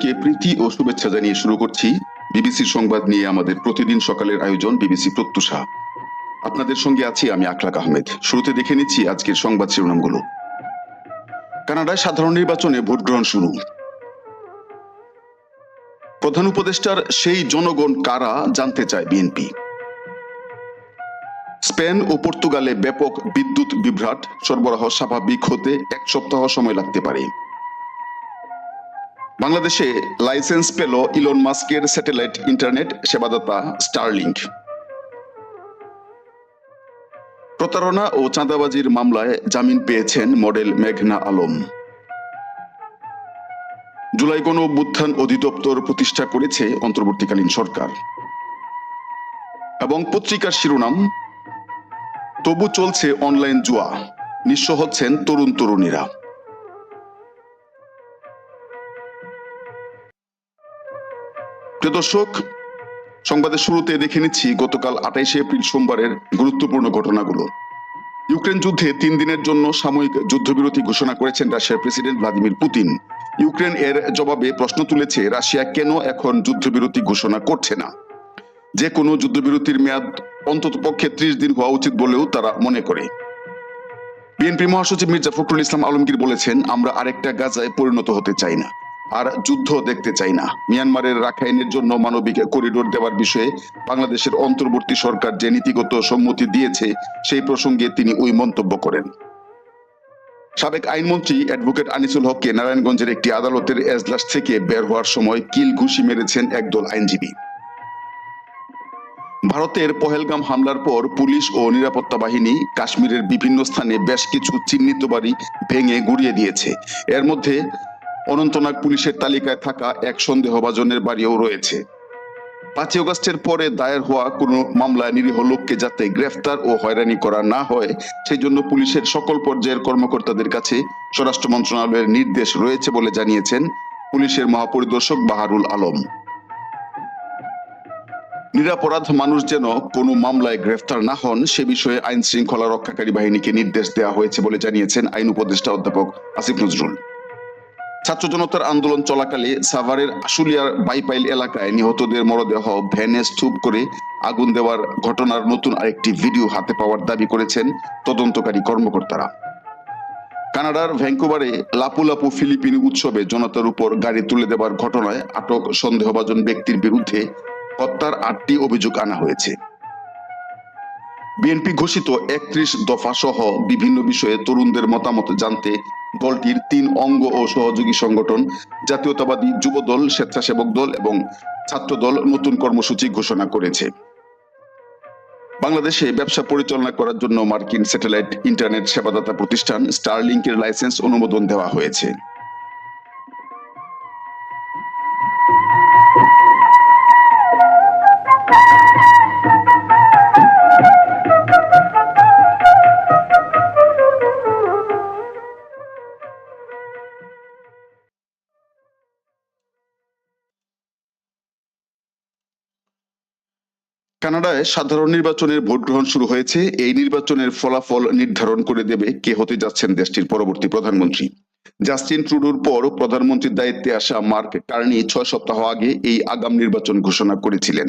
সবাইকে প্রীতি ও শুভেচ্ছা জানিয়ে শুরু করছি বিবিসির সংবাদ নিয়ে আমাদের প্রতিদিন সকালের আয়োজন বিবিসি প্রত্যুষা। আপনাদের সঙ্গে আছি আমি আকলাক আহমেদ। শুরুতে দেখে নিচ্ছি আজকের সংবাদ শিরোনামগুলো। কানাডায় সাধারণ নির্বাচনে ভোট গ্রহণ শুরু। প্রধান উপদেষ্টার সেই জনগণ কারা জানতে চায় বিএনপি স্পেন ও পর্তুগালে ব্যাপক বিদ্যুৎ বিভ্রাট। সরবরাহ স্বাভাবিক হতে এক সপ্তাহ সময় লাগতে পারে। বাংলাদেশে লাইসেন্স পেল ইলন মাস্কের স্যাটেলাইট ইন্টারনেট সেবাদাতা স্টারলিংক। প্রতারণা ও চাঁদাবাজির মামলায় জামিন পেয়েছেন মডেল মেঘনা আলম। জুলাই গণ অভ্যুত্থান অধিদপ্তর প্রতিষ্ঠা করেছে অন্তর্বর্তীকালীন সরকার। এবং পত্রিকার শিরোনাম, তবু চলছে অনলাইন জুয়া, নিঃস্ব হচ্ছেন তরুণ তরুণীরা প্রিয় দর্শক, সংবাদের শুরুতে দেখে নিচ্ছি গতকাল আঠাইশে এপ্রিল সোমবারের গুরুত্বপূর্ণ ঘটনাগুলো। ইউক্রেন যুদ্ধে তিন দিনের জন্য সাময়িক যুদ্ধবিরতি ঘোষণা করেছেন রাশিয়ার প্রেসিডেন্ট ভ্লাদিমির পুতিন। ইউক্রেন এর জবাবে প্রশ্ন তুলেছে, রাশিয়া কেন এখন যুদ্ধবিরতি ঘোষণা করছে না? যে কোনো যুদ্ধবিরতির মেয়াদ অন্তত পক্ষে ত্রিশ দিন হওয়া উচিত বলেও তারা মনে করে। বিএনপি মহাসচিব মির্জা ফখরুল ইসলাম আলমগীর বলেছেন, আমরা আরেকটা গাজায় পরিণত হতে চাই না। আর যুদ্ধ দেখতে চাই না। মিয়ানমারের রাখাইনের জন্য মানবিক করিডোর দেওয়ার বিষয়ে বাংলাদেশের অন্তর্বর্তী সরকার যে নীতিগত সম্মতি দিয়েছে, সেই প্রসঙ্গে তিনি ওই মন্তব্য করেন। সাবেক আইনমন্ত্রী অ্যাডভোকেট আনিসুল হককে নারায়ণগঞ্জের একটি আদালতের এজলাস থেকে বের হওয়ার সময় কিল ঘুষি মেরেছেন একদল আইনজীবী। ভারতের পহেলগাম হামলার পর পুলিশ ও নিরাপত্তা বাহিনী কাশ্মীরের বিভিন্ন স্থানে বেশ কিছু চিহ্নিত বাড়ি ভেঙে গুড়িয়ে দিয়েছে। এর মধ্যে অনন্তনাগ পুলিশের তালিকায় থাকা এক সন্দেহভাজনের বাড়িও রয়েছে। পাঁচই অগস্টের পরে দায়ের হওয়া কোনো মামলায় নিরীহ লোককে যাতে গ্রেফতার ও হয়রানি করা না হয়, সেই জন্য পুলিশের সকল পর্যায়ের কর্মকর্তাদের কাছে স্বরাষ্ট্র মন্ত্রণালয়ের নির্দেশ রয়েছে বলে জানিয়েছেন পুলিশের মহাপরিদর্শক বাহারুল আলম। নিরাপরাধ মানুষ যেন কোনো মামলায় গ্রেফতার না হন, সে বিষয়ে আইন শৃঙ্খলা রক্ষাকারী বাহিনীকে নির্দেশ দেওয়া হয়েছে বলে জানিয়েছেন আইন উপদেষ্টা অধ্যাপক আসিফ নজরুল। ছাত্র জনতার আন্দোলন চলাকালে সাভারের আশুলিয়ার বাইপাইল এলাকায় নিহতদের মরদেহ ভ্যানে স্তূপ করে আগুন দেওয়ার ঘটনার নতুন আরেকটি ভিডিও হাতে পাওয়ার দাবি করেছেন তদন্তকারী কর্মকর্তারা। কানাডার ভ্যাঙ্কুভারে লাপু লাপু ফিলিপিনি উৎসবে জনতার উপর গাড়ি তুলে দেওয়ার ঘটনায় আটক সন্দেহভাজন ব্যক্তির বিরুদ্ধে হত্যার আটটি অভিযোগ আনা হয়েছে। বিএনপি ঘোষিত একত্রিশ দফা সহ বিভিন্ন বিষয়ে তরুণদের মতামত জানতে দলটির তিন অঙ্গ ও সহযোগী সংগঠন, জাতীয়তাবাদী যুব দল স্বেচ্ছাসেবক দল এবং ছাত্র দল নতুন কর্মসূচি ঘোষণা করেছে। বাংলাদেশে ব্যবসা পরিচালনা করার জন্য মার্কিন স্যাটেলাইট ইন্টারনেট সেবাদাতা প্রতিষ্ঠান স্টারলিংকের লাইসেন্স অনুমোদন দেওয়া হয়েছে। কানাডায় সাধারণ নির্বাচনের ভোট গ্রহণ শুরু হয়েছে। এই নির্বাচনের ফলাফল নির্ধারণ করে দেবে কে হতে যাচ্ছেন দেশটির পরবর্তী প্রধানমন্ত্রী। জাস্টিন ট্রুডোর পর প্রধানমন্ত্রীর দায়িত্বে আসা মার্ক কার্নি ছয় সপ্তাহ আগে এই আগাম নির্বাচন ঘোষণা করেছিলেন।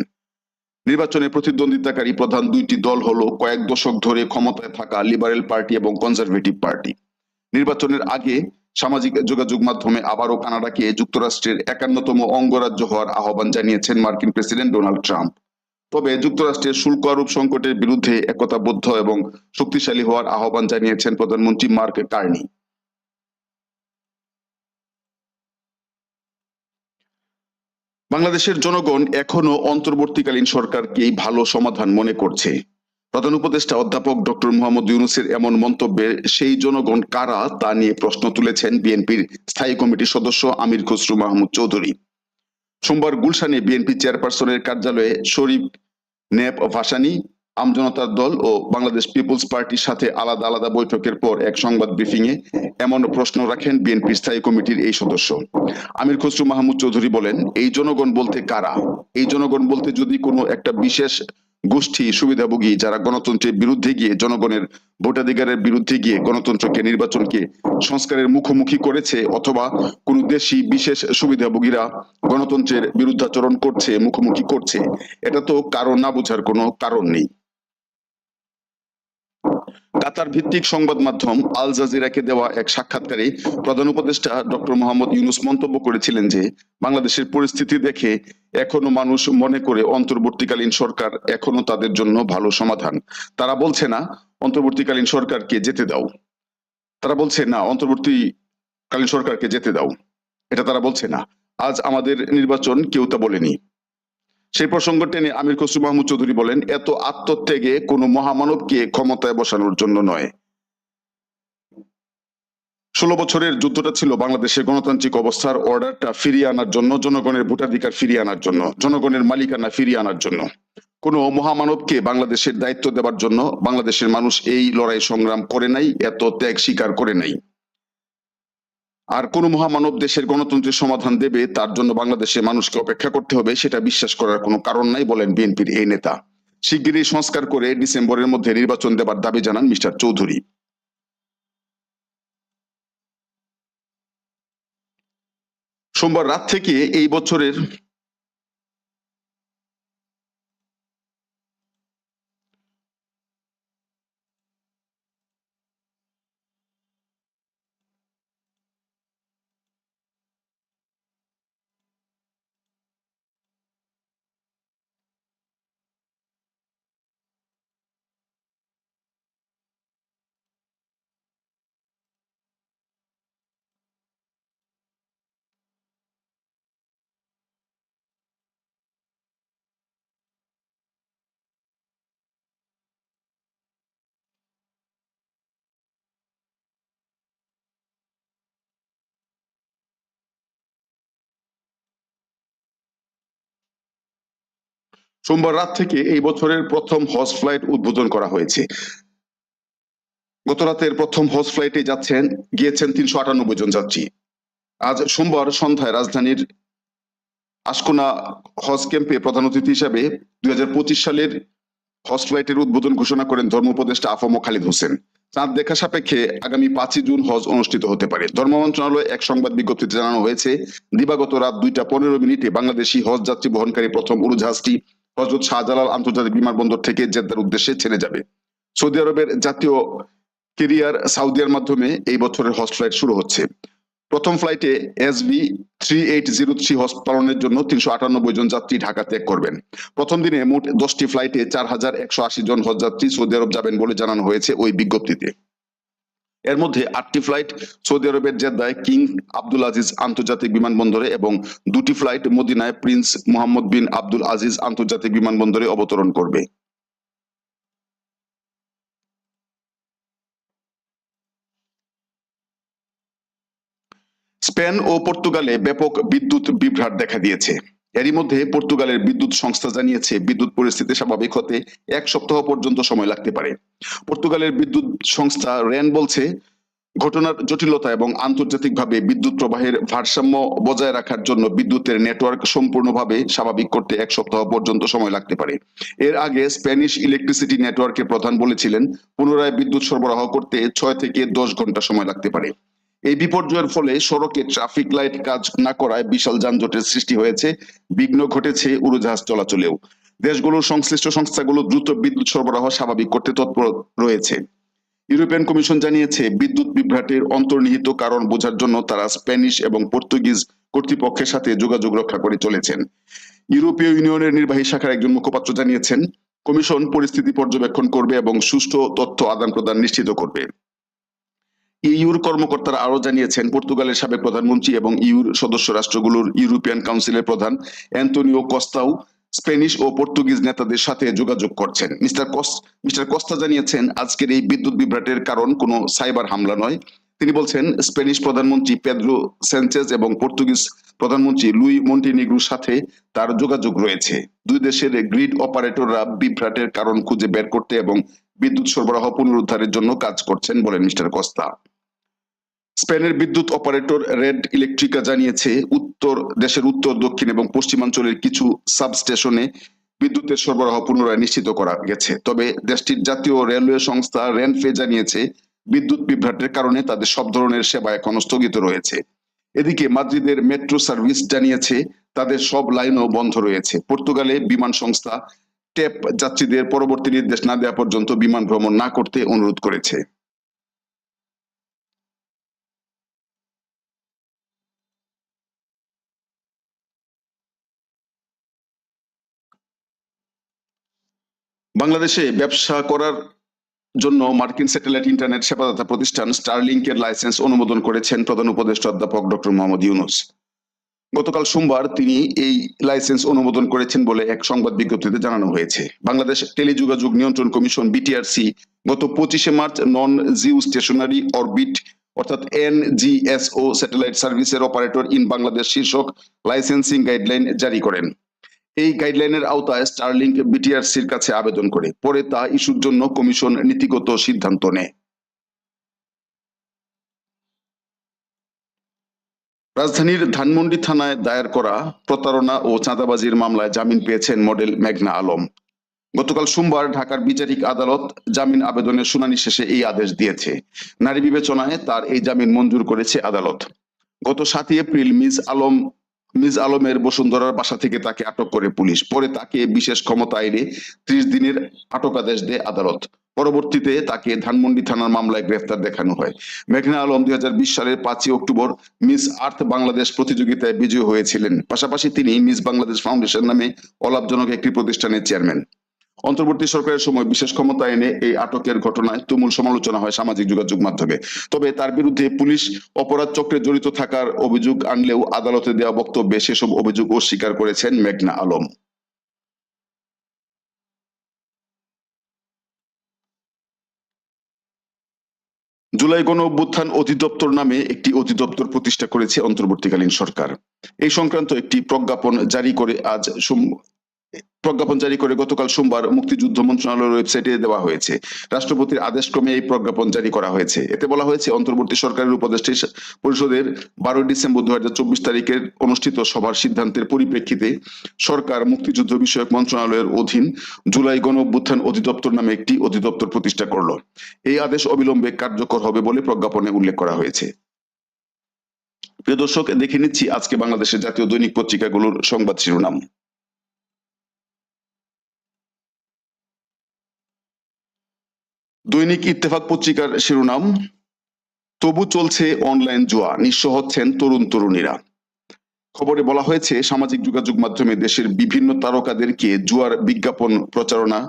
নির্বাচনে প্রতিদ্বন্দ্বিতাকারী প্রধান দুইটি দল হল কয়েক দশক ধরে ক্ষমতায় থাকা লিবারেল পার্টি এবং কনজারভেটিভ পার্টি। নির্বাচনের আগে সামাজিক যোগাযোগ মাধ্যমে আবারও কানাডাকে যুক্তরাষ্ট্রের একান্নতম অঙ্গরাজ্য হওয়ার আহ্বান জানিয়েছেন মার্কিন প্রেসিডেন্ট ডোনাল্ড ট্রাম্প। তবে যুক্তরাষ্ট্রের শুল্ক আরোপ সংকটের বিরুদ্ধে একতাবদ্ধ এবং শক্তিশালী হওয়ার আহ্বান জানিয়েছেন প্রধানমন্ত্রী মার্ক কার্নি। বাংলাদেশের জনগণ এখনও অন্তর্বর্তীকালীন সরকারকেই ভালো সমাধান মনে করছে। প্রধান উপদেষ্টা অধ্যাপক ডক্টর মোহাম্মদ ইউনুসের এমন মন্তব্যে সেই জনগণ কারা তা নিয়ে প্রশ্ন তুলেছেন বিএনপির স্থায়ী কমিটির সদস্য আমির খসরু মাহমুদ চৌধুরী। সোমবার গুলশানে বিএনপি চেয়ারপারসনের কার্যালয়ে শরীফ নেপ আম আমজনতার দল ও বাংলাদেশ পিপলস পার্টির সাথে আলাদা আলাদা বৈঠকের পর এক সংবাদ ব্রিফিং এ এমন প্রশ্ন রাখেন বিএনপি স্থায়ী কমিটির এই সদস্য। আমির খসরু মাহমুদ চৌধুরী বলেন, এই জনগণ বলতে কারা? এই জনগণ বলতে যদি কোনো একটা বিশেষ গোষ্ঠী সুবিধাভোগী যারা গণতন্ত্রের বিরুদ্ধে গিয়ে জনগণের ভোটাধিকারের বিরুদ্ধে গিয়ে গণতন্ত্রকে, নির্বাচনকে সংস্কারের মুখোমুখি করেছে অথবা কোন দেশি বিশেষ সুবিধাভোগীরা গণতন্ত্রের বিরুদ্ধাচরণ করছে, মুখোমুখি করছে, এটা তো কারণ না বোঝার কোনো কারণ নেই। কাতার ভিত্তিক সংবাদ মাধ্যম আল জাজিরাকে দেওয়া এক সাক্ষাৎকারে প্রধান উপদেষ্টা ডক্টর মোহাম্মদ ইউনুস মন্তব্য করেছিলেন যে, বাংলাদেশের পরিস্থিতি দেখে এখনও মানুষ মনে করে অন্তর্বর্তীকালীন সরকার এখনও তাদের জন্য ভালো সমাধান। তারা বলছে, না, অন্তর্বর্তীকালীন সরকারকে যেতে দাও। তারা বলছে, না, অন্তর্বর্তীকালীন সরকারকে যেতে দাও। এটা তারা বলছে, না, আজ আমাদের নির্বাচন কেউ তা বলেনি। সেই প্রসঙ্গ টেনে আমির খসরু মাহমুদ চৌধুরী বলেন, এত আত্মত্যাগে কোনো মহামানবকে ক্ষমতায় বসানোর জন্য নয়। ষোলো বছরের যুদ্ধটা ছিল বাংলাদেশের গণতান্ত্রিক অবস্থার অর্ডারটা ফিরিয়ে আনার জন্য, জনগণের ভোটাধিকার ফিরিয়ে আনার জন্য, জনগণের মালিকানা ফিরিয়ে আনার জন্য। কোন মহামানবকে বাংলাদেশের দায়িত্ব দেওয়ার জন্য বাংলাদেশের মানুষ এই লড়াই সংগ্রাম করে নাই, এত ত্যাগ স্বীকার করে নাই। আর কোন মহামানব দেশের গণতন্ত্রের সমাধান দেবে, তার জন্য বাংলাদেশের মানুষকে অপেক্ষা করতে হবে, সেটা বিশ্বাস করার কোনো কারণ নাই, বলেন বিএনপির এই নেতা। শিগগিরই সংস্কার করে ডিসেম্বরের মধ্যে নির্বাচন দেবার দাবি জানান মিস্টার চৌধুরী। সোমবার রাত থেকে এই বছরের সোমবার রাত থেকে এই বছরের প্রথম হজ ফ্লাইট উদ্বোধন করা হয়েছে। গত রাতের প্রথম হজ ফ্লাইটে যাচ্ছেন, গিয়েছেন তিনশো আটানব্বই জন যাত্রী। আজ সোমবার সন্ধ্যায় রাজধানীর আশকোনা হজ ক্যাম্পে প্রধান অতিথি হিসাবে দুই হাজার পঁচিশ সালের হজ ফ্লাইটের উদ্বোধন ঘোষণা করেন ধর্ম উপদেষ্টা আফম খালিদ হোসেন। চাঁদ দেখা সাপেক্ষে আগামী পাঁচই জুন হজ অনুষ্ঠিত হতে পারে। ধর্ম মন্ত্রণালয় এক সংবাদ বিজ্ঞপ্তিতে জানানো হয়েছে, দিবাগত রাত দুইটা পনেরো মিনিটে বাংলাদেশি হজ যাত্রী বহনকারী প্রথম উড়োজাহাজটি হজরত শাহজালাল আন্তর্জাতিক বিমানবন্দর থেকে জেদ্দার উদ্দেশ্যে ছেড়ে যাবে। সৌদি আরবের জাতীয় কেরিয়ার সাউদিয়ার মাধ্যমে এই বছরের হজ ফ্লাইট শুরু হচ্ছে। প্রথম ফ্লাইটে SV three eight zero three হজ পালনের জন্য তিনশো আটানব্বই জন যাত্রী ঢাকা ত্যাগ করবেন। প্রথম দিনে মোট দশটি ফ্লাইটে চার হাজার একশো আশি জন হজ যাত্রী সৌদি আরব যাবেন বলে জানানো হয়েছে ওই বিজ্ঞপ্তিতে। এর মধ্যে আটটি ফ্লাইট সৌদি আরবের জেদ্দায় কিং আব্দুল আজিজ আন্তর্জাতিক বিমানবন্দরে এবং দুটি ফ্লাইট মদিনায় Prince Mohammad bin Abdul Aziz আন্তর্জাতিক বিমানবন্দরে অবতরণ করবে। স্পেন ও পর্তুগালে ব্যাপক বিদ্যুৎ বিভ্রাট দেখা দিয়েছে। এরই মধ্যে পর্তুগালের বিদ্যুৎ সংস্থা জানিয়েছে, বিদ্যুৎ পরিস্থিতি স্বাভাবিক হতে এক সপ্তাহ পর্যন্ত সময় লাগতে পারে। পর্তুগালের বিদ্যুৎ সংস্থা রেন বলছে, ঘটনার জটিলতা এবং আন্তর্জাতিকভাবে বিদ্যুৎ প্রবাহের ভারসাম্য বজায় রাখার জন্য বিদ্যুতের নেটওয়ার্ক সম্পূর্ণভাবে স্বাভাবিক করতে এক সপ্তাহ পর্যন্ত সময় লাগতে পারে। এর আগে স্প্যানিশ ইলেকট্রিসিটি নেটওয়ার্কের প্রধান বলেছিলেন, পুনরায় বিদ্যুৎ সরবরাহ করতে ছয় থেকে দশ ঘণ্টা সময় লাগতে পারে। এই বিপর্যয়ের ফলে সড়কে ট্রাফিক লাইট কাজ না করায় বিশাল যানজটের সৃষ্টি হয়েছে, বিঘ্ন ঘটেছে উড়োজাহাজ চলাচলেও। দেশগুলোর সংশ্লিষ্ট সংস্থাগুলো দ্রুত বিদ্যুৎ সরবরাহ স্বাভাবিক করতে তৎপর রয়েছে। ইউরোপিয়ান কমিশন জানিয়েছে, বিদ্যুৎ বিভ্রাটের অন্তর্নিহিত কারণ বোঝার জন্য তারা স্প্যানিশ এবং পর্তুগিজ কর্তৃপক্ষের সাথে যোগাযোগ রক্ষা করে চলেছেন। ইউরোপীয় ইউনিয়নের নির্বাহী শাখার একজন মুখপাত্র জানিয়েছেন, কমিশন পরিস্থিতি পর্যবেক্ষণ করবে এবং সুষ্ঠু তথ্য আদান প্রদান নিশ্চিত করবে। ইউর কর্মকর্তারা আরও জানিয়েছেন, পর্তুগালের সাবেক প্রধানমন্ত্রী এবং ইউর সদস্য রাষ্ট্রগুলোর ইউরোপিয়ান কাউন্সিলের প্রধান অ্যান্তোনিও কস্তাও স্পেনিশ ও পর্তুগিজ নেতাদের সাথে যোগাযোগ করছেন। মিস্টার মিস্টার কস্তা জানিয়েছেন, আজকের এই বিদ্যুৎ বিভ্রাটের কারণ কোনো সাইবার হামলা নয়। তিনি বলছেন, স্পেনিশ প্রধানমন্ত্রী পেদ্রো সেনচেজ এবং পর্তুগিজ প্রধানমন্ত্রী লুই মন্টিনিগ্রুর সাথে তার যোগাযোগ রয়েছে। দুই দেশের গ্রিড অপারেটররা বিভ্রাটের কারণ খুঁজে বের করতে এবং বিদ্যুৎ সরবরাহ পুনরুদ্ধারের জন্য কাজ করছেন বলেন মিস্টার কস্তা। স্পেনের বিদ্যুৎ অপারেটর রেড ইলেকট্রিকা জানিয়েছে, উত্তর, দেশের উত্তর, দক্ষিণ এবং পশ্চিমাঞ্চলের কিছু সাবস্টেশনে বিদ্যুতের সরবরাহ পুনরায় নিশ্চিত করা গেছে। তবে দেশটির জাতীয় রেলওয়ে সংস্থা রেনফে জানিয়েছে, বিদ্যুৎ বিভ্রাটের কারণে তাদের সব ধরনের সেবা এখন স্থগিত রয়েছে। এদিকে মাদ্রিদের মেট্রো সার্ভিস জানিয়েছে, তাদের সব লাইনও বন্ধ রয়েছে। পর্তুগালে বিমান সংস্থা টেপ যাত্রীদের পরবর্তী নির্দেশ না দেওয়া পর্যন্ত বিমান ভ্রমণ না করতে অনুরোধ করেছে। বাংলাদেশে ব্যবসা করার জন্য মার্কিন স্যাটেলাইট ইন্টারনেট সেবাদাতা প্রতিষ্ঠান স্টারলিংকের লাইসেন্স অনুমোদন করেছেন প্রধান উপদেষ্টা অধ্যাপক ডক্টর মোহাম্মদ ইউনুস। গতকাল সোমবার তিনি এই লাইসেন্স অনুমোদন করেছেন বলে এক সংবাদ বিজ্ঞপ্তিতে জানানো হয়েছে। বাংলাদেশ টেলিযোগাযোগ নিয়ন্ত্রণ কমিশন বিটিআরসি গত পঁচিশে March non geostationary orbit, অর্থাৎ এনজিএসও স্যাটেলাইট সার্ভিসের অপারেটর ইন বাংলাদেশ শীর্ষক লাইসেন্সিং গাইডলাইন জারি করেন। এই গাইডলাইনের আওতায় স্টারলিংক বিটিআরসির কাছে আবেদন করে, পরে তা ইস্যুর জন্য কমিশন নীতিগত সিদ্ধান্ত নেয়। রাজধানীর ধানমন্ডি থানায় দায়ের করা প্রতারণা ও চাঁদাবাজির মামলায় জামিন পেয়েছেন মডেল মেঘনা আলম। গতকাল সোমবার ঢাকার বিচারিক আদালত জামিন আবেদনের শুনানি শেষে এই আদেশ দিয়েছে। নারী বিবেচনায় তার এই জামিন মঞ্জুর করেছে আদালত। গত সাতই এপ্রিল মিস আলম, মিস আলমের বসুন্ধরার বাসা থেকে তাকে আটক করে পুলিশ। পরে তাকে বিশেষ ক্ষমতা আইনে ত্রিশ দিনের আটকাদেশ দেয় আদালত। পরবর্তীতে তাকে ধানমন্ডি থানার মামলায় গ্রেফতার দেখানো হয়। মেঘনা আলম দুই সালের পাঁচই অক্টোবর মিস আর্থ বাংলাদেশ প্রতিযোগিতায় বিজয়ী হয়েছিলেন। পাশাপাশি তিনি মিস বাংলাদেশ ফাউন্ডেশন নামে অলাভজনক একটি প্রতিষ্ঠানের চেয়ারম্যান। অন্তর্বর্তী সরকারের সময় বিশেষ ক্ষমতা এনে এই আটকের ঘটনায় তুমুল সমালোচনা হয় সামাজিক যোগাযোগ মাধ্যমে। তবে তার বিরুদ্ধে পুলিশ অপরাধ চক্রে জড়িত থাকার অভিযোগ আনলেও আদালতে দেওয়া বক্তব্যে সেসব অভিযোগ অস্বীকার করেছেন মেঘনা আলম। জুলাই গণ অভ্যুত্থান অধিদপ্তর নামে একটি অধিদপ্তর প্রতিষ্ঠা করেছে অন্তর্বর্তীকালীন সরকার। এই সংক্রান্ত একটি প্রজ্ঞাপন জারি করে আজ প্রজ্ঞাপন জারি করে গতকাল সোমবার মুক্তিযুদ্ধ মন্ত্রণালয়ের ওয়েবসাইটে দেওয়া হয়েছে। রাষ্ট্রপতির আদেশক্রমে এই প্রজ্ঞাপন জারি করা হয়েছে। এতে বলা হয়েছে, অন্তর্বর্তী সরকারের উপদেষ্টা পরিষদের বারোই ডিসেম্বর দু হাজার চব্বিশ তারিখের অনুষ্ঠিত সভার সিদ্ধান্তের পরিপ্রেক্ষিতে সরকার মুক্তিযুদ্ধ বিষয়ক মন্ত্রণালয়ের অধীন জুলাই গণ অভ্যুত্থান অধিদপ্তর নামে একটি অধিদপ্তর প্রতিষ্ঠা করল। এই আদেশ অবিলম্বে কার্যকর হবে বলে প্রজ্ঞাপনে উল্লেখ করা হয়েছে। প্রিয় দর্শক, দেখে নিচ্ছি আজকে বাংলাদেশের জাতীয় দৈনিক পত্রিকাগুলোর সংবাদ শিরোনাম। দৈনিক ইত্তেফাক পত্রিকার শিরোনাম, তবু চলছে অনলাইন জুয়া, নিঃস্ব হচ্ছেন তরুণ তরুণীরা। খবরে বলা হয়েছে, সামাজিক যোগাযোগ মাধ্যমে দেশের বিভিন্ন তারকাদেরকে জুয়ার বিজ্ঞাপন প্রচারণা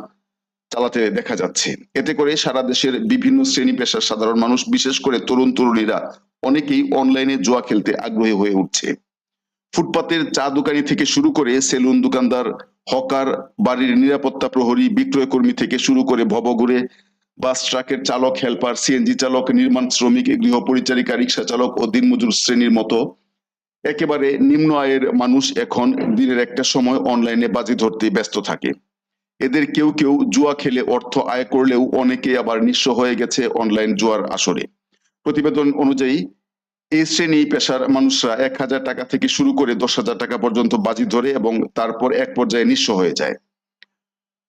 চালাতে দেখা যাচ্ছে। এতে করে সারা দেশের বিভিন্ন শ্রেণি পেশার সাধারণ মানুষ, বিশেষ করে তরুণ তরুণীরা, অনেকেই অনলাইনে জুয়া খেলতে আগ্রহী হয়ে উঠছে। ফুটপাতের চা দোকানি থেকে শুরু করে সেলুন দোকানদার, হকার, বাড়ির নিরাপত্তা প্রহরী বিক্রয় কর্মী থেকে শুরু করে ভবঘুরে বাস ট্রাকের চালক, হেল্পার সিএনজি চালক, নির্মাণ শ্রমিক, গৃহ পরিচারিকা, রিক্সা চালক ও দিনমজুর শ্রেণির মতো একেবারে নিম্ন আয়ের মানুষ এখন দিনের একটা সময় অনলাইনে বাজি ধরতে ব্যস্ত থাকে। এদের কেউ কেউ জুয়া খেলে অর্থ আয় করলেও অনেকে আবার নিঃস্ব হয়ে গেছে অনলাইন জুয়ার আসরে। প্রতিবেদন অনুযায়ী, এই শ্রেণি পেশার মানুষরা এক হাজার টাকা থেকে শুরু করে দশ হাজার টাকা পর্যন্ত বাজি ধরে এবং তারপর এক পর্যায়ে নিঃস্ব হয়ে যায়।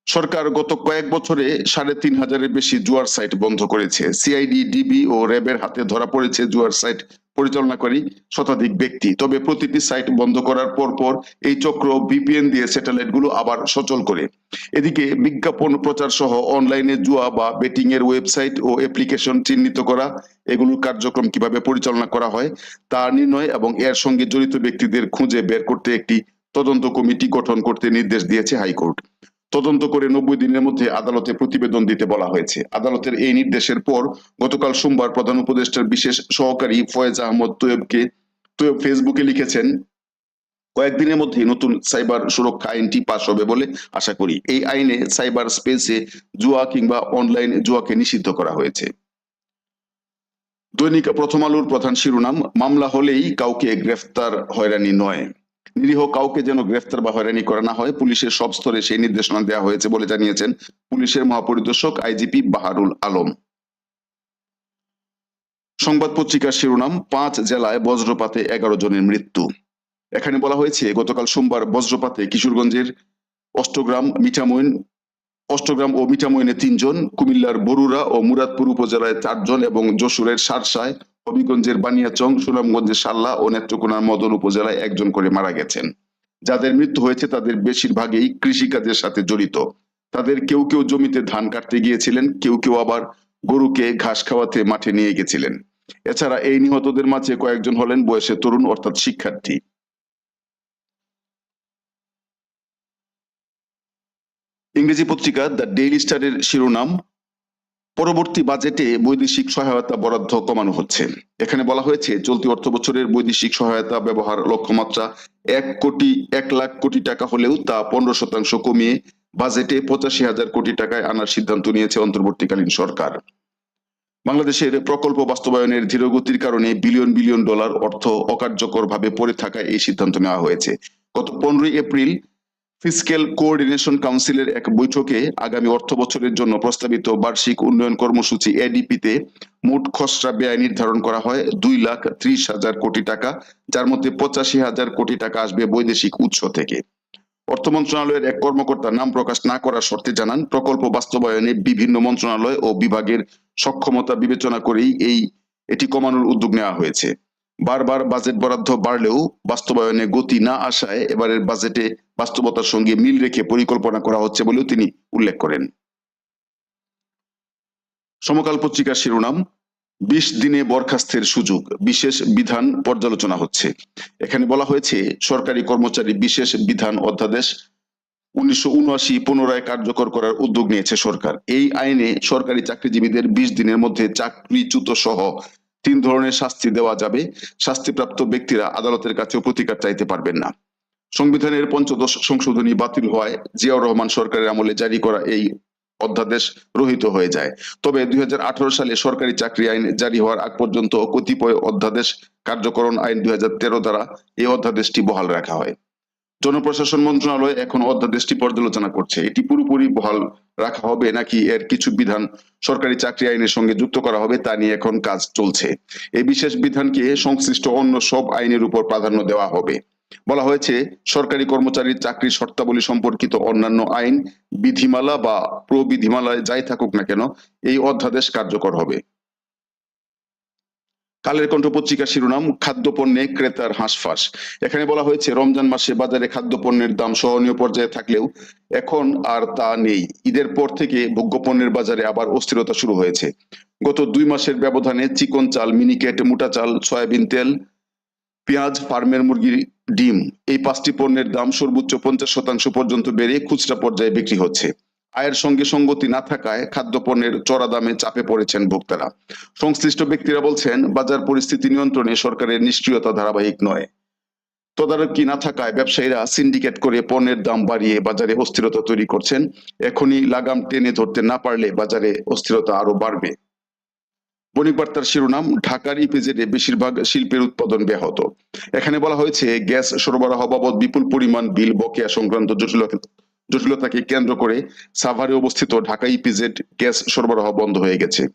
সরকার গত কয়েক বছরে সাড়ে তিন হাজারের বেশি জুয়ার সাইট বন্ধ করেছে। সিআইডি ডিবি ও র্যাবের হাতে ধরা পড়েছে জুয়ার সাইট পরিচালনাকারী শতাধিক ব্যক্তি। তবে প্রতিটি সাইট বন্ধ করার পর পর এই চক্র বিপিএন দিয়ে স্যাটেলাইটগুলো আবার সচল করে। এদিকে বিজ্ঞাপন প্রচার সহ অনলাইনে জুয়া বা বেটিং এর ওয়েবসাইট ও অ্যাপ্লিকেশন চিহ্নিত করা, এগুলোর কার্যক্রম কীভাবে পরিচালনা করা হয় তা নির্ণয় এবং এর সঙ্গে জড়িত ব্যক্তিদের খুঁজে বের করতে একটি তদন্ত কমিটি গঠন করতে নির্দেশ দিয়েছে হাইকোর্ট। তদন্ত করে নব্বই দিনের মধ্যে আদালতে প্রতিবেদন দিতে বলা হয়েছে। আদালতের এই নির্দেশের পর গতকাল সোমবার প্রধান উপদেষ্টার বিশেষ সহকারী ফয়েজ আহমদ তোয়েবকে তোয়েব ফেসবুকে লিখেছেন, কয়েকদিনের মধ্যে নতুন সাইবার সুরক্ষা আইনটি পাশ হবে বলে আশা করি। এই আইনে সাইবার স্পেসে জুয়া কিংবা অনলাইন জুয়াকে নিষিদ্ধ করা হয়েছে। দৈনিক প্রথম আলোর প্রধান শিরোনাম, মামলা হলেই কাউকে গ্রেফতার, হয়রানি নয়। নিরীহ কাউকে যেন গ্রেফতার বা হয়রানি করা না হয়, পুলিশের সব স্তরে সেই নির্দেশনা দেওয়া হয়েছে বলে জানিয়েছেন পুলিশের মহাপরিদর্শক আইজিপি বাহারুল আলম। সংবাদ পত্রিকার শিরোনাম, পাঁচ জেলায় বজ্রপাতে এগারো জনের মৃত্যু। এখানে বলা হয়েছে, গতকাল সোমবার বজ্রপাতে কিশোরগঞ্জের অষ্টগ্রাম, মিঠামইন, অষ্টগ্রাম ও মিঠামইনে তিনজন, কুমিল্লার বরুড়া ও মুরাদপুর উপজেলায় চারজন এবং যশোরের সারসায় হবিগঞ্জের বানিয়াচং সুনামগঞ্জের সাল্লা ও নেত্রকোনার মদন উপজেলায় একজন করে মারা গেছেন। যাদের মৃত্যু হয়েছে তাদের বেশিরভাগই কৃষিকাজের সাথে জড়িত। তাদের কেউ কেউ জমিতে ধান কাটতে গিয়েছিলেন, কেউ কেউ আবার গরুকে ঘাস খাওয়াতে মাঠে নিয়ে গেছিলেন। এছাড়া এই নিহতদের মাঝে কয়েকজন হলেন বয়সে তরুণ, অর্থাৎ শিক্ষার্থী। ইংরেজি পত্রিকা দ্য ডেইলি স্টারের শিরোনাম পরবর্তী বাজেটে বৈদেশিক সহায়তা বরাদ্দ কমানো হচ্ছে। এখানে বলা হয়েছে, চলতি অর্থ বছরের বৈদেশিক সহায়তা ব্যবহার লক্ষ্যমাত্রা এক কোটি, এক লাখ কোটি টাকা হলেও তা পনেরো শতাংশ কমিয়ে বাজেটে পঁচাশি হাজার কোটি টাকায় আনার সিদ্ধান্ত নিয়েছে অন্তর্বর্তীকালীন সরকার। বাংলাদেশের প্রকল্প বাস্তবায়নের ধীরগতির কারণে বিলিয়ন বিলিয়ন ডলার অর্থ অকার্যকর ভাবে পড়ে থাকায় এই সিদ্ধান্ত নেওয়া হয়েছে। গত পনেরোই এপ্রিল ফিসক্যাল কোঅর্ডিনেশন কাউন্সিলের এক বৈঠকে আগামী অর্থ বছরের জন্য প্রস্তাবিত বার্ষিক উন্নয়ন কর্মসূচি এডিপিতে মোট খসড়া ব্যয় নির্ধারণ করা হয় দুই লাখ ত্রিশ হাজার কোটি টাকা, যার মধ্যে পঁচাশি হাজার কোটি টাকা আসবে বৈদেশিক উৎস থেকে। অর্থ মন্ত্রণালয়ের এক কর্মকর্তা নাম প্রকাশ না করার শর্তে জানান, প্রকল্প বাস্তবায়নে বিভিন্ন মন্ত্রণালয় ও বিভাগের সক্ষমতা বিবেচনা করেই এই, এটি কমানোর উদ্যোগ নেওয়া হয়েছে। বারবার বাজেট বরাদ্দ বাড়লেও বাস্তবায়নে গতি না আসায় এবারের বাজেটে বাস্তবতার সঙ্গে মিল রেখে পরিকল্পনা করা হচ্ছে বলেও তিনি উল্লেখ করেন। সমকাল পত্রিকার শিরোনাম, বিশ দিনে বরখাস্তের সুযোগ, বিশেষ বিধান পর্যালোচনা হচ্ছে। এখানে বলা হয়েছে, সরকারি কর্মচারী বিশেষ বিধান অধ্যাদেশ উনিশশো উনআশি পুনরায় কার্যকর করার উদ্যোগ নিয়েছে সরকার। এই আইনে সরকারি চাকরিজীবীদের বিশ দিনের মধ্যে চাকরিচ্যুত সহ তিন ধরনের শাস্তি দেওয়া যাবে। শাস্তিপ্রাপ্ত ব্যক্তিরা আদালতের কাছেও প্রতিকার চাইতে পারবেন না। সংবিধানের পঞ্চদশ সংশোধনী বাতিল হওয়ায় জিয়াউর রহমান সরকারের আমলে জারি করা এই অধ্যাদেশ রহিত হয়ে যায়। তবে দুই হাজার আঠারো সালে সরকারি চাকরি আইন জারি হওয়ার আগ পর্যন্ত কতিপয় অধ্যাদেশ কার্যকরণ আইন দুই হাজার তেরো দ্বারা এই অধ্যাদেশটি বহাল রাখা হয়। জনপ্রশাসন মন্ত্রণালয় এখন অধ্যাদেশটি পর্যালোচনা করছে। এটি পুরোপুরি বহাল রাখা হবে নাকি এর কিছু বিধান সরকারি চাকরি আইনের সঙ্গে যুক্ত করা হবে তা নিয়ে এখন কাজ চলছে। এই বিশেষ বিধানকে সংশ্লিষ্ট অন্য সব আইনের উপর প্রাধান্য দেওয়া হবে। বলা হয়েছে, সরকারি কর্মচারীর চাকরির শর্তাবলী সম্পর্কিত অন্যান্য আইন, বিধিমালা বা প্রবিধিমালায় যাই থাকুক না কেন, এই অধ্যাদেশ কার্যকর হবে। কালের কণ্ঠ পত্রিকার শিরোনাম, খাদ্যপণ্যে ক্রেতার হাঁসফাঁস। এখানে বলা হয়েছে, রমজান মাসে বাজারে খাদ্যপণ্যের দাম সহনীয় পর্যায়ে থাকলেও এখন আর তা নেই। ঈদের পর থেকে ভোগ্যপণ্যের বাজারে আবার অস্থিরতা শুরু হয়েছে। গত দুই মাসের ব্যবধানে চিকন চাল, মিনিকেট, মোটা চাল, সয়াবিন তেল, পেঁয়াজ, ফার্মের মুরগির ডিম, এই পাঁচটি পণ্যের দাম সর্বোচ্চ পঞ্চাশ শতাংশ পর্যন্ত বেড়ে খুচরা পর্যায়ে বিক্রি হচ্ছে। আয়ের সঙ্গে সঙ্গতি না থাকায় খাদ্যপণ্যের চড়া দামে চাপে পড়েছেন ভোক্তারা। সংশ্লিষ্ট ব্যক্তিরা বলছেন, বাজার পরিস্থিতি নিয়ন্ত্রণে সরকারের নিষ্ক্রিয়তা ধারাবাহিক নয়। তদারকি না থাকায় ব্যবসায়ীরা সিন্ডিকেট করে পণ্যের দাম বাড়িয়ে বাজারে অস্থিরতা তৈরি করছেন। এখনই লাগাম টেনে ধরতে না পারলে বাজারে অস্থিরতা আরও বাড়বে। বণিক বার্তার শিরোনাম, ঢাকার ইপিজেডে বেশিরভাগ শিল্পের উৎপাদন ব্যাহত। এখানে বলা হয়েছে, গ্যাস সরবরাহ বাবদ বিপুল পরিমাণ বিল বকেয়া সংক্রান্ত জটিলতা জটিলতাকে কেন্দ্র করে সাভারে অবস্থিত ঢাকা ইপিজেড গ্যাস সরবরাহ বন্ধ হয়ে গেছে।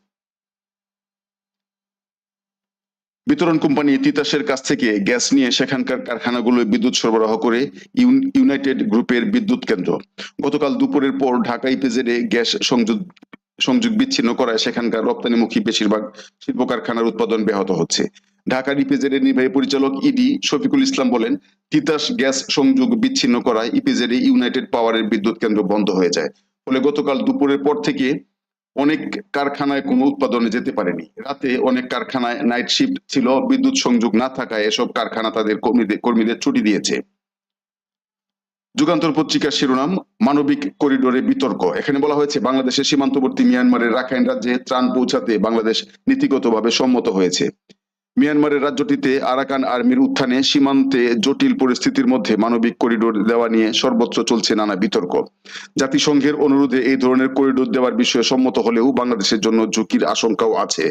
বিতরণ কোম্পানি তিতাসের কাছ থেকে গ্যাস নিয়ে সেখানকার কারখানাগুলোয় বিদ্যুৎ সরবরাহ করে ইউন- ইউনাইটেড গ্রুপের বিদ্যুৎ কেন্দ্র। গতকাল দুপুরের পর ঢাকা ইপিজেডে গ্যাস সংযোগ সংযোগ বিচ্ছিন্ন করায় সেখানকার রপ্তানিমুখী বেশিরভাগ শিল্প কারখানার উৎপাদন ব্যাহত হচ্ছে। ঢাকা ইপিজেড এর নির্বাহী পরিচালক ইডি শফিকুল ইসলাম বলেন, তিতাস গ্যাস সংযোগ বিচ্ছিন্ন করায় ইপিজেড ইউনাইটেড পাওয়ারের বিদ্যুৎ কেন্দ্র বন্ধ হয়ে যায়। ফলে গতকাল দুপুরের পর থেকে অনেক কারখানায় কোনো উৎপাদনে যেতে পারেনি। রাতে অনেক কারখানায় নাইট শিফট ছিল, বিদ্যুৎ সংযোগ না থাকায় এসব কারখানা তাদের কর্মীদের কর্মীদের ছুটি দিয়েছে। যুগান্তর পত্রিকার শিরোনাম, মানবিক করিডোরে বিতর্ক। এখানে বলা হয়েছে, বাংলাদেশের সীমান্তবর্তী মিয়ানমারের রাখাইন রাজ্যে ত্রাণ পৌঁছাতে বাংলাদেশ নীতিগতভাবে সম্মত হয়েছে। মিয়ানমারের রাজ্যটিতে আরাকান আর্মির উত্থানে সীমান্তে জটিল পরিস্থিতির মধ্যে মানবিক করিডোর দেওয়া নিয়ে সর্বত্র চলছে নানা বিতর্ক। জাতিসংঘের অনুরোধে এই ধরনের করিডোর দেওয়ার বিষয়ে সম্মত হলেও বাংলাদেশের জন্য ঝুঁকির আশঙ্কাও আছে।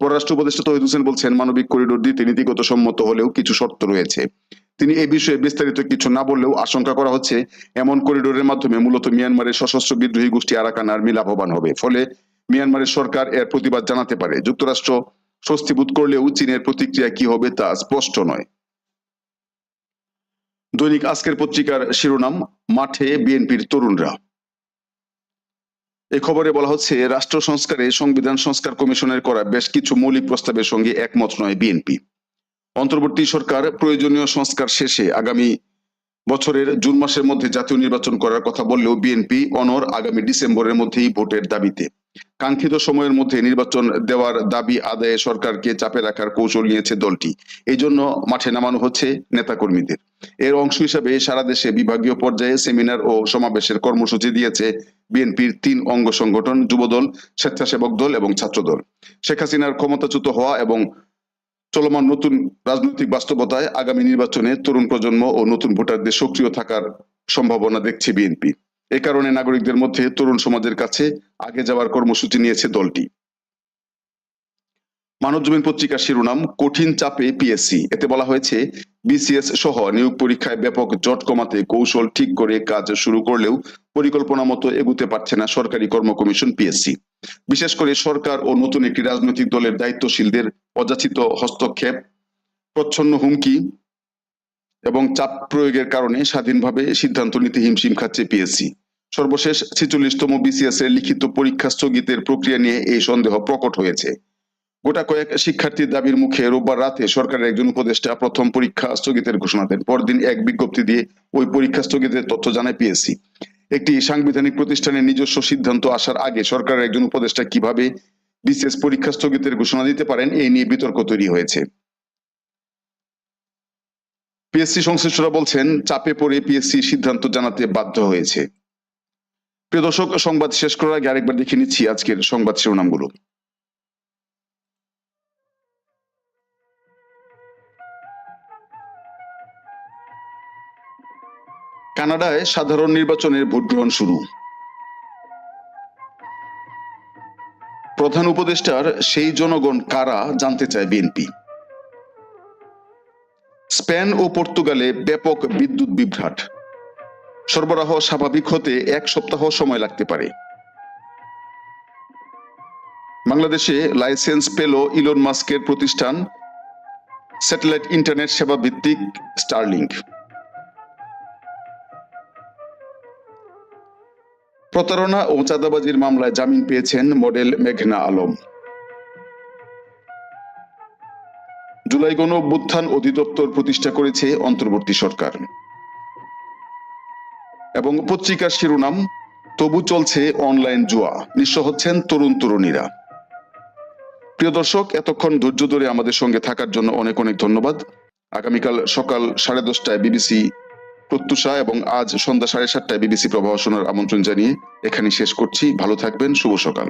পররাষ্ট্র উপদেষ্টা তহিদ হোসেন বলছেন, মানবিক করিডোর দিতে নীতিগত সম্মত হলেও কিছু শর্ত রয়েছে। তিনি এই বিষয়ে বিস্তারিত কিছু না বললেও আশঙ্কা করা হচ্ছে, এমন করিডোরের মাধ্যমে মূলত মিয়ানমারের সশস্ত্র বিদ্রোহী গোষ্ঠী আরাকান আর্মি লাভবান হবে। ফলে মিয়ানমারের সরকার এর প্রতিবাদ জানাতে পারে। যুক্তরাষ্ট্র স্বস্তি বোধ করলেও চীনের প্রতিক্রিয়া কি হবে তা স্পষ্ট নয়। দৈনিক আজকের পত্রিকার শিরোনাম, মাঠে বিএনপির তরুণরা। এ খবরে বলা হচ্ছে, রাষ্ট্র সংস্কারে সংবিধান সংস্কার কমিশনের করা বেশ কিছু মৌলিক প্রস্তাবের সঙ্গে একমত নয় বিএনপি। অন্তর্বর্তী সরকার প্রয়োজনীয় সংস্কার শেষে আগামী বছরের জুন মাসের মধ্যে জাতীয় নির্বাচন করার কথা বললেও বিএনপি অনর আগামী ডিসেম্বরের মধ্যেই ভোটের দাবিতে। কাঙ্ক্ষিত সময়ের মধ্যে নির্বাচন দেওয়ার দাবি আদায়ে সরকারকে চাপে রাখার কৌশল নিয়েছে দলটি। এই জন্য মাঠে নামানো হচ্ছে নেতাকর্মীদের। এর অংশ হিসাবে সারা দেশে বিভাগীয় পর্যায়ে সেমিনার ও সমাবেশের কর্মসূচি দিয়েছে বিএনপির তিন অঙ্গ সংগঠন, যুবদল, স্বেচ্ছাসেবক দল এবং ছাত্রদল। শেখ হাসিনার ক্ষমতাচ্যুত হওয়া এবং চলমান নতুন রাজনৈতিক বাস্তবতায় আগামী নির্বাচনে তরুণ প্রজন্ম ও নতুন ভোটারদের সক্রিয় থাকার সম্ভাবনা দেখছে বিএনপি। এ কারণে নাগরিকদের মধ্যে তরুণ সমাজের কাছে আগে যাওয়ার কর্মসূচি নিয়েছে দলটি। মানবজমিন পত্রিকার শিরোনাম, কঠিন চাপে পিএসসি। এতে বলা হয়েছে, বিসিএস সহ নিয়োগ পরীক্ষায় ব্যাপক জট কমাতে কৌশল ঠিক করে কাজ শুরু করলেও পরিকল্পনা মতো এগুতে পারছে না সরকারি কর্ম কমিশন পিএসসি। বিশেষ করে সরকার ও নতুন একটি রাজনৈতিক দলের দায়িত্বশীলদের অযাচিত হস্তক্ষেপ, প্রচ্ছন্ন হুমকি এবং চাপ প্রয়োগের কারণে স্বাধীনভাবে সিদ্ধান্ত নিতে হিমশিম খাচ্ছে পিএসসি সর্বশেষ ছেচল্লিশতম বিসিএস এর লিখিত পরীক্ষা স্থগিতের প্রক্রিয়া নিয়ে এই সন্দেহ প্রকট হয়েছে। গোটা কয়েক শিক্ষার্থীর দাবির মুখে রোববার রাতে সরকারের একজন উপদেষ্টা প্রথম পরীক্ষা স্থগিতের ঘোষণা দেন। পরদিন এক বিজ্ঞপ্তি দিয়ে ওই পরীক্ষা স্থগিতের তথ্য জানায় পিএসসি একটি সাংবিধানিক প্রতিষ্ঠানের নিজস্ব সিদ্ধান্ত আসার আগে সরকারের একজন উপদেষ্টা কীভাবে বিসিএস পরীক্ষা স্থগিতের ঘোষণা দিতে পারেন, এই নিয়ে বিতর্ক তৈরি হয়েছে। পিএসসি সংশ্লিষ্টরা বলছেন, চাপে পড়ে পিএসসি সিদ্ধান্ত জানাতে বাধ্য হয়েছে। প্রিয় দর্শক, সংবাদ শেষ করার আগে আরেকবার দেখে নিচ্ছি আজকের সংবাদ শিরোনামগুলো। কানাডায় সাধারণ নির্বাচনের ভোট গ্রহণ শুরু। প্রধান উপদেষ্টার সেই জনগণ কারা জানতে চায় বিএনপি। স্পেন ও পর্তুগালে ব্যাপক বিদ্যুৎ বিভ্রাট। সরবরাহ স্বাভাবিক হতে এক সপ্তাহ সময় লাগতে পারে। বাংলাদেশে লাইসেন্স পেল ইলন মাস্কের প্রতিষ্ঠান স্যাটেলাইট ইন্টারনেট সেবা ভিত্তিক স্টারলিংক। প্রতারণা ও চাঁদাবাজির মামলায় জামিন পেয়েছেন মডেল মেঘনা আলম। জুলাই গণ অভ্যুত্থান অধিদপ্তর প্রতিষ্ঠা করেছে অন্তর্বর্তী সরকার। এবং পত্রিকার শিরোনাম, তবু চলছে অনলাইন জুয়া। নিঃস্ব হচ্ছেন তরুণ তরুণীরা। প্রিয় দর্শক, এতক্ষণ ধৈর্য ধরে আমাদের সঙ্গে থাকার জন্য অনেক অনেক ধন্যবাদ। আগামীকাল সকাল সাড়ে দশটায় বিবিসি প্রত্যুষা এবং আজ সন্ধ্যা সাড়ে সাতটায় বিবিসি শোনার আমন্ত্রণ জানিয়ে এখানে শেষ করছি। ভালো থাকবেন, শুভ সকাল।